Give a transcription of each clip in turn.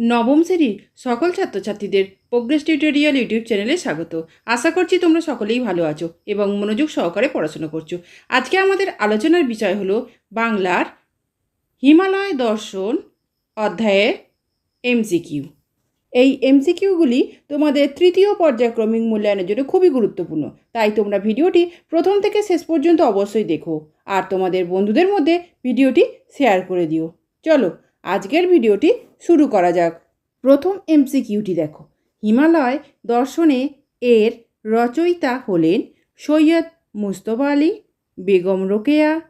নবম শ্রেণির সকল ছাত্রছাত্রীদের প্রোগ্রেস টিউটোরিয়াল ইউটিউব চ্যানেলে স্বাগত। আশা করছি তোমরা সকলেই ভালো আছো এবং মনোযোগ সহকারে পড়াশোনা করছ। আজকে আমাদের আলোচনার বিষয় হলো বাংলার হিমালয় দর্শন অধ্যায়ের এমসিকিউ এই এমসিকিউগুলি তোমাদের তৃতীয় পর্যায়ক্রমিক মূল্যায়নের জন্য খুবই গুরুত্বপূর্ণ। তাই তোমরা ভিডিওটি প্রথম থেকে শেষ পর্যন্ত অবশ্যই দেখো। আর তোমাদের বন্ধুদের মধ্যে ভিডিওটি শেয়ার করে দিও। চলো আজকের ভিডিওটি শুরু করা যাক। প্রথম এমসিকিউটি দেখো। হিমালয় দর্শনে এর রচয়িতা হলেন সৈয়দ মুস্তফা আলী, বেগম রোকেয়া,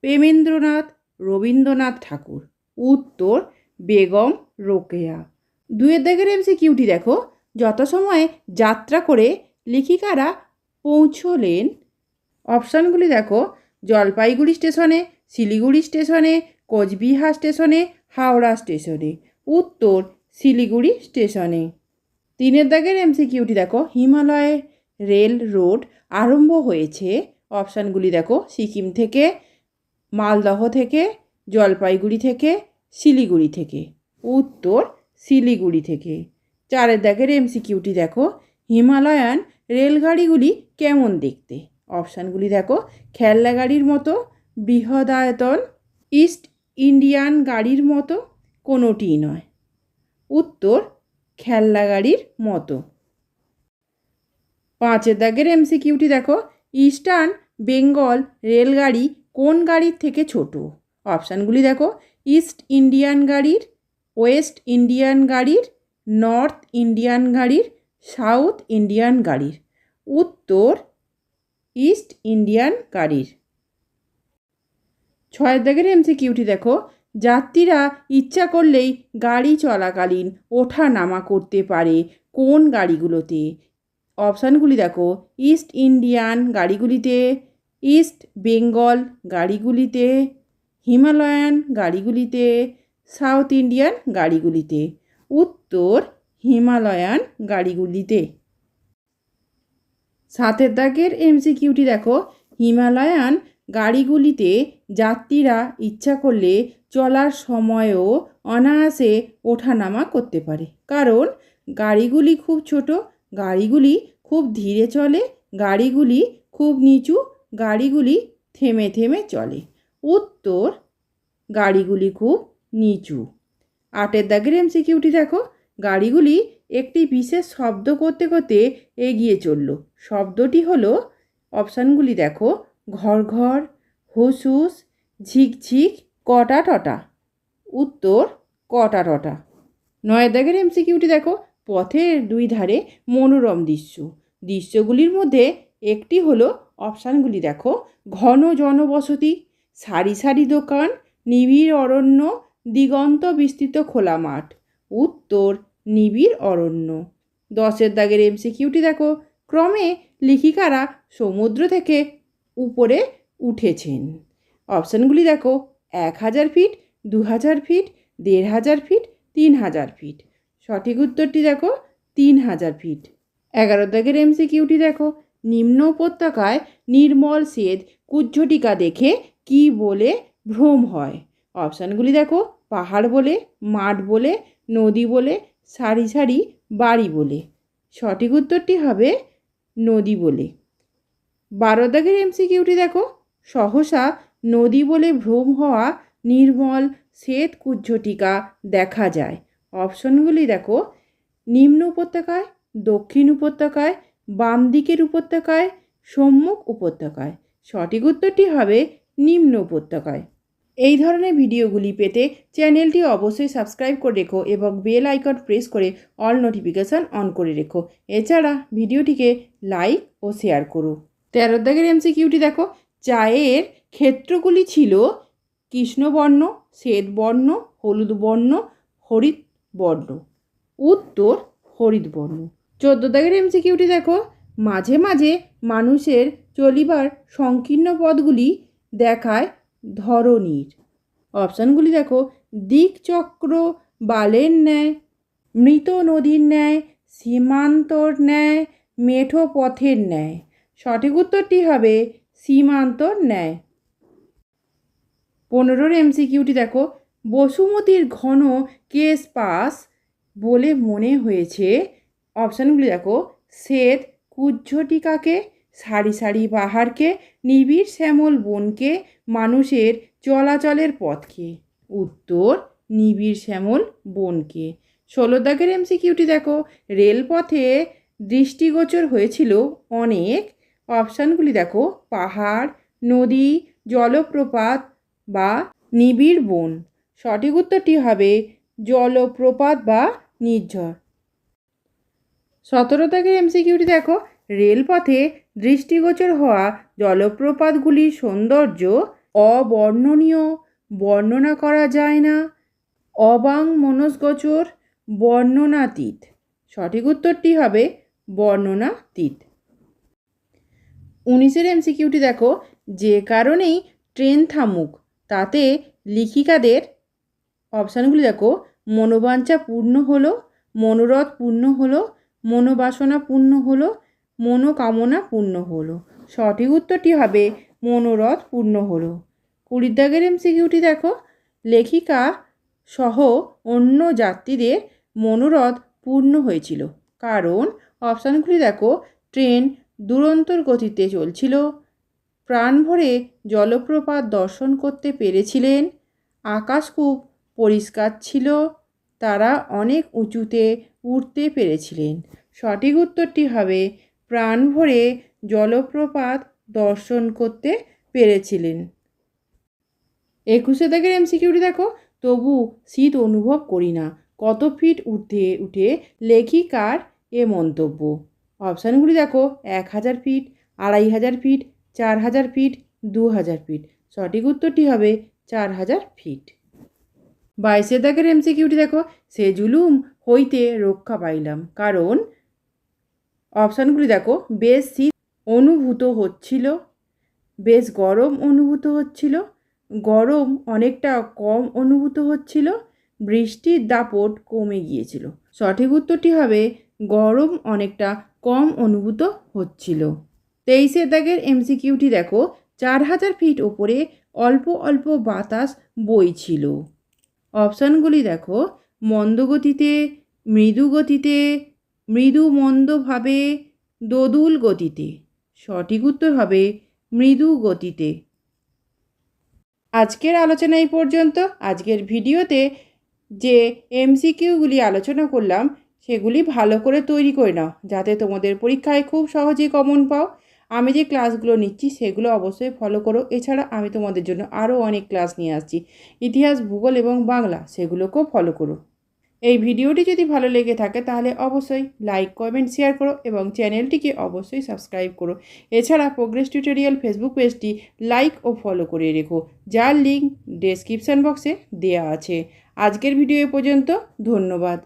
প্রেমেন্দ্রনাথ রবীন্দ্রনাথ ঠাকুর। উত্তর, বেগম রোকেয়া। দুয়ের দাগের এমসিকিউটি দেখো। যত যথাসময়ে যাত্রা করে লেখিকারা পৌঁছলেন। অপশানগুলি দেখো। জলপাইগুড়ি স্টেশনে, শিলিগুড়ি স্টেশনে কোচবিহার স্টেশনে, হাওড়া স্টেশনে, উত্তর শিলিগুড়ি স্টেশনে। তিনের দাগের এমসিকিউটি দেখো, হিমালয় রেল রোড আরম্ভ হয়েছে। অপশানগুলি দেখো, সিকিম থেকে, মালদহ থেকে, জলপাইগুড়ি থেকে, শিলিগুড়ি থেকে। উত্তর শিলিগুড়ি থেকে। চারের দাগের এমসিকিউটি দেখো, হিমালয়ান রেলগাড়িগুলি কেমন দেখতে? অপশানগুলি দেখো খেলনা গাড়ির মতো বৃহদায়তন, ইস্ট ইন্ডিয়ান গাড়ির মতো কোনোটিই নয়। উত্তর, খেলনা গাড়ির মতো। পাঁচের দাগের এমসিকিউটি দেখো। ইস্টার্ন, বেঙ্গল, রেলগাড়ি কোন গাড়ির থেকে ছোট? অপশানগুলি দেখো। ইস্ট ইন্ডিয়ান গাড়ির, ওয়েস্ট ইন্ডিয়ান গাড়ির, নর্থ ইন্ডিয়ান গাড়ির, সাউথ ইন্ডিয়ান গাড়ির। উত্তর, ইস্ট ইন্ডিয়ান গাড়ির। ছয়ের দাগের এমসিকিউটি দেখো। যাত্রীরা ইচ্ছা করলেই গাড়ি চলাকালীন ওঠা নামা করতে পারে কোন গাড়িগুলোতে? অপশানগুলি দেখো। ইস্ট ইন্ডিয়ান গাড়িগুলিতে, ইস্ট বেঙ্গল গাড়িগুলিতে, হিমালয়ান গাড়িগুলিতে, সাউথ ইন্ডিয়ান গাড়িগুলিতে। উত্তর হিমালয়ান গাড়িগুলিতে। সাতের দাগের এমসিকিউটি দেখো। হিমালয়ান গাড়িগুলিতে যাত্রীরা ইচ্ছা করলে চলার সময়ও অনায়াসে ওঠানামা করতে পারে। কারণ গাড়িগুলি খুব ছোট, গাড়িগুলি খুব ধীরে চলে, গাড়িগুলি খুব নিচু, গাড়িগুলি থেমে থেমে চলে। উত্তর, গাড়িগুলি খুব নিচু। আটের দাগের এমসিকিউটি দেখো। গাড়িগুলি একটি বিশেষ শব্দ করতে করতে এগিয়ে চলল। শব্দটি হলো, অপশানগুলি দেখো। ঘর ঘর, হুস হুস ঝিকঝিক কটা টটা। উত্তর, কটা টটা। নয় দাগের এমসিকিউটি দেখো, পথের দুই ধারে মনোরম দৃশ্য। দৃশ্যগুলির মধ্যে একটি হলো অপশানগুলি দেখো, ঘন জনবসতি, সারি সারি দোকান, নিবিড় অরণ্য, দিগন্ত বিস্তৃত খোলা মাঠ। উত্তর, নিবিড় অরণ্য। দশের দাগের এমসিকিউটি দেখো, ক্রমে লিখিকারা সমুদ্র থেকে উপরে উঠেছেন। অপশানগুলি দেখো, এক হাজার ফিট, দু হাজার ফিট, দেড় হাজার ফিট, তিন হাজার ফিট। সঠিক উত্তরটি দেখো, তিন হাজার ফিট। এগারো দাগের এমসিকিউটি দেখো, নিম্ন উপত্যকায় নির্মল সেদ কুজ্ঝটিকা দেখে কি বলে ভ্রম হয়? অপশানগুলি দেখো, পাহাড় বলে, মাঠ বলে, নদী বলে, সারি সারি বাড়ি বলে। সঠিক উত্তরটি হবে নদী বলে। বারো দাগের এমসিকিউটি দেখো। সহসা নদী বলে ভ্রম হওয়া নির্মল শ্বেত কুজ্ঝটিকা দেখা যায়। অপশনগুলি দেখো। নিম্ন উপত্যকায়, দক্ষিণ উপত্যকায়, বাম দিকের উপত্যকায়, সম্মুখ উপত্যকায়। সঠিক উত্তরটি হবে নিম্ন উপত্যকায়। এই ধরনের ভিডিওগুলি পেতে চ্যানেলটি অবশ্যই সাবস্ক্রাইব করে রেখো এবং বেল আইকন প্রেস করে অল নোটিফিকেশান অন করে রেখো। এছাড়া ভিডিওটিকে লাইক ও শেয়ার করো। তেরো দাগের এমসিকিউটি দেখো। চায়ের ক্ষেত্রগুলি ছিল কৃষ্ণবর্ণ শ্বেতবর্ণ হলুদ বর্ণ হরিত বর্ণ। উত্তর হরিত বর্ণ। চোদ্দ দাগের এমসিকিউটি দেখো। মাঝে মাঝে মানুষের চলিবার সংকীর্ণ পথগুলি দেখায় ধরনীর অপশানগুলি দেখো। দিকচক্র, বালের ন্যায়, মৃত নদীর ন্যায়, সীমান্তর ন্যায়, মেঠো পথের ন্যায়। সঠিক উত্তরটি হবে সীমান্ত ন্যায়। পনেরোর এমসিকিউটি দেখো। বসুমতির ঘন কেস পাস বলে মনে হয়েছে। অপশানগুলি দেখো। শ্বেত কুজ্ঝটিকাকে, সারি সারি পাহাড়কে, নিবিড় শ্যামল বনকে, মানুষের চলাচলের পথকে। উত্তর, নিবিড় শ্যামল বনকে। ষোলো দাগের এমসিকিউটি দেখো। রেলপথে দৃষ্টিগোচর হয়েছিল অনেক অপশানগুলি দেখো। পাহাড়, নদী, জলপ্রপাত বা নিবিড় বন। সঠিক উত্তরটি হবে জলপ্রপাত বা নির্ঝর। সতেরো দাগের এমসিকিউটি দেখো। রেলপথে দৃষ্টিগোচর হওয়া জলপ্রপাতগুলির সৌন্দর্য অবর্ণনীয়। বর্ণনা করা যায় না। অবাং মনস্গোচর বর্ণনাতীত। সঠিক উত্তরটি হবে বর্ণনাতীত। উনিশের এমসিকিউটি দেখো, যে কারণেই ট্রেন থামুক, তাতে লিখিকাদের অপশানগুলি দেখো, মনোবাঞ্ছা পূর্ণ হলো, মনোরথ পূর্ণ হলো, মনোবাসনা পূর্ণ হলো, মনোকামনা পূর্ণ হলো। সঠিক উত্তরটি হবে মনোরথ পূর্ণ হলো। কুড়ির দাগের এমসিকিউটি দেখো, লেখিকা সহ অন্য যাত্রীদের মনোরথ পূর্ণ হয়েছিল। কারণ অপশানগুলি দেখো, ট্রেন দুরন্তর গতিতে চলছিল। প্রাণভরে জলপ্রপাত দর্শন করতে পেরেছিলেন। আকাশ খুব পরিষ্কার ছিল। তারা অনেক উঁচুতে উঠতে পেরেছিলেন। সঠিক উত্তরটি হবে প্রাণ ভরে জলপ্রপাত দর্শন করতে পেরেছিলেন। একুশে দাগের এমসিকিউটি দেখো, তবু শীত অনুভব করি না। কত ফিট উঠে উঠে লেখিকার এ মন্তব্য। অপশানগুলি দেখো, এক হাজার ফিট, আড়াই হাজার ফিট, চার হাজার ফিট, দু হাজার ফিট। সঠিক উত্তরটি হবে চার হাজার ফিট। বাইশে দাগের এমসিকিউটি দেখো, সে জুলুম হইতে রক্ষা পাইলাম। কারণ অপশানগুলি দেখো, বেশ শীত অনুভূত হচ্ছিল, বেশ গরম অনুভূত হচ্ছিল, গরম অনেকটা কম অনুভূত হচ্ছিল, বৃষ্টির দাপট কমে গিয়েছিল। সঠিক উত্তরটি হবে, গরম অনেকটা কম অনুভূত হচ্ছিল। তেইশে দাগের এমসিকিউটি দেখো, চার হাজার ফিট ওপরে অল্প অল্প বাতাস বইছিল। অপশানগুলি দেখো, মন্দগতিতে মৃদু গতিতে মৃদু মন্দভাবে দোদুল গতিতে। সঠিক উত্তর হবে মৃদু গতিতে আজকের আলোচনা এই পর্যন্ত। আজকের ভিডিওতে যে এমসিকিউগুলি আলোচনা করলাম সেগুলি ভালো করে তৈরি করে নাও, যাতে তোমাদের পরীক্ষায় খুব সহজে কমন পাও। আমি যে ক্লাসগুলো নিচ্ছি সেগুলো অবশ্যই ফলো করো। এছাড়া আমি তোমাদের জন্য আরও অনেক ক্লাস নিয়ে আসছি। ইতিহাস, ভূগোল এবং বাংলা, সেগুলোকেও ফলো করো। এই ভিডিওটি যদি ভালো লেগে থাকে তাহলে অবশ্যই লাইক কমেন্ট শেয়ার করো এবং চ্যানেলটিকে অবশ্যই সাবস্ক্রাইব করো। এছাড়া প্রোগ্রেস টিউটোরিয়াল ফেসবুক পেজটি লাইক ও ফলো করে রেখো। যার লিঙ্ক ডেসক্রিপশান বক্সে দেওয়া আছে। আজকের ভিডিও এ পর্যন্ত, ধন্যবাদ।